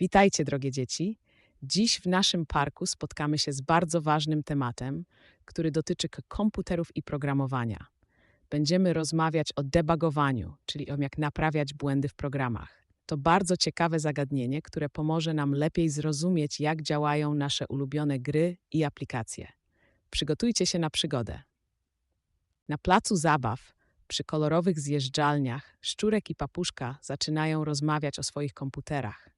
Witajcie, drogie dzieci. Dziś w naszym parku spotkamy się z bardzo ważnym tematem, który dotyczy komputerów i programowania. Będziemy rozmawiać o debugowaniu, czyli o jak naprawiać błędy w programach. To bardzo ciekawe zagadnienie, które pomoże nam lepiej zrozumieć, jak działają nasze ulubione gry i aplikacje. Przygotujcie się na przygodę. Na placu zabaw, przy kolorowych zjeżdżalniach, Szczurek i Papuszka zaczynają rozmawiać o swoich komputerach.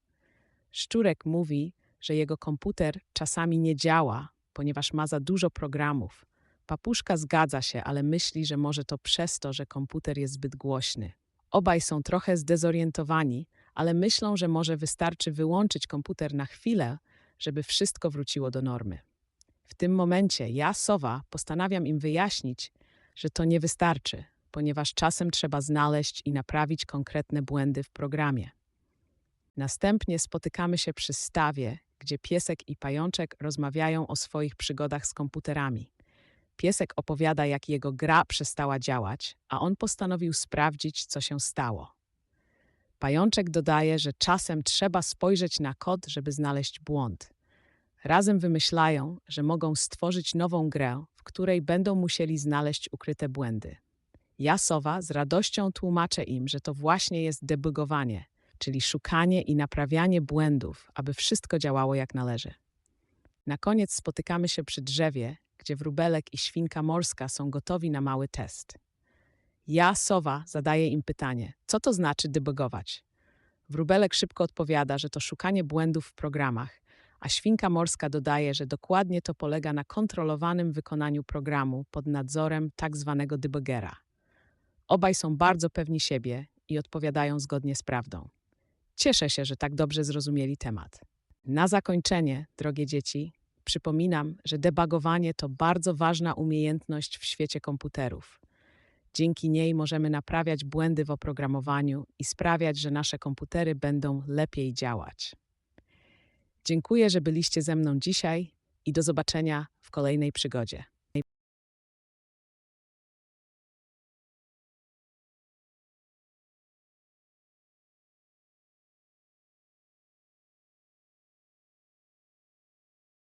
Szczurek mówi, że jego komputer czasami nie działa, ponieważ ma za dużo programów. Papuszka zgadza się, ale myśli, że może to przez to, że komputer jest zbyt głośny. Obaj są trochę zdezorientowani, ale myślą, że może wystarczy wyłączyć komputer na chwilę, żeby wszystko wróciło do normy. W tym momencie ja, Sowa, postanawiam im wyjaśnić, że to nie wystarczy, ponieważ czasem trzeba znaleźć i naprawić konkretne błędy w programie. Następnie spotykamy się przy stawie, gdzie piesek i pajączek rozmawiają o swoich przygodach z komputerami. Piesek opowiada, jak jego gra przestała działać, a on postanowił sprawdzić, co się stało. Pajączek dodaje, że czasem trzeba spojrzeć na kod, żeby znaleźć błąd. Razem wymyślają, że mogą stworzyć nową grę, w której będą musieli znaleźć ukryte błędy. Ja, Sowa, z radością tłumaczę im, że to właśnie jest debugowanie, czyli szukanie i naprawianie błędów, aby wszystko działało jak należy. Na koniec spotykamy się przy drzewie, gdzie wróbelek i świnka morska są gotowi na mały test. Ja, Sowa, zadaję im pytanie, co to znaczy debugować? Wróbelek szybko odpowiada, że to szukanie błędów w programach, a świnka morska dodaje, że dokładnie to polega na kontrolowanym wykonaniu programu pod nadzorem tak zwanego debugera. Obaj są bardzo pewni siebie i odpowiadają zgodnie z prawdą. Cieszę się, że tak dobrze zrozumieli temat. Na zakończenie, drogie dzieci, przypominam, że debugowanie to bardzo ważna umiejętność w świecie komputerów. Dzięki niej możemy naprawiać błędy w oprogramowaniu i sprawiać, że nasze komputery będą lepiej działać. Dziękuję, że byliście ze mną dzisiaj i do zobaczenia w kolejnej przygodzie.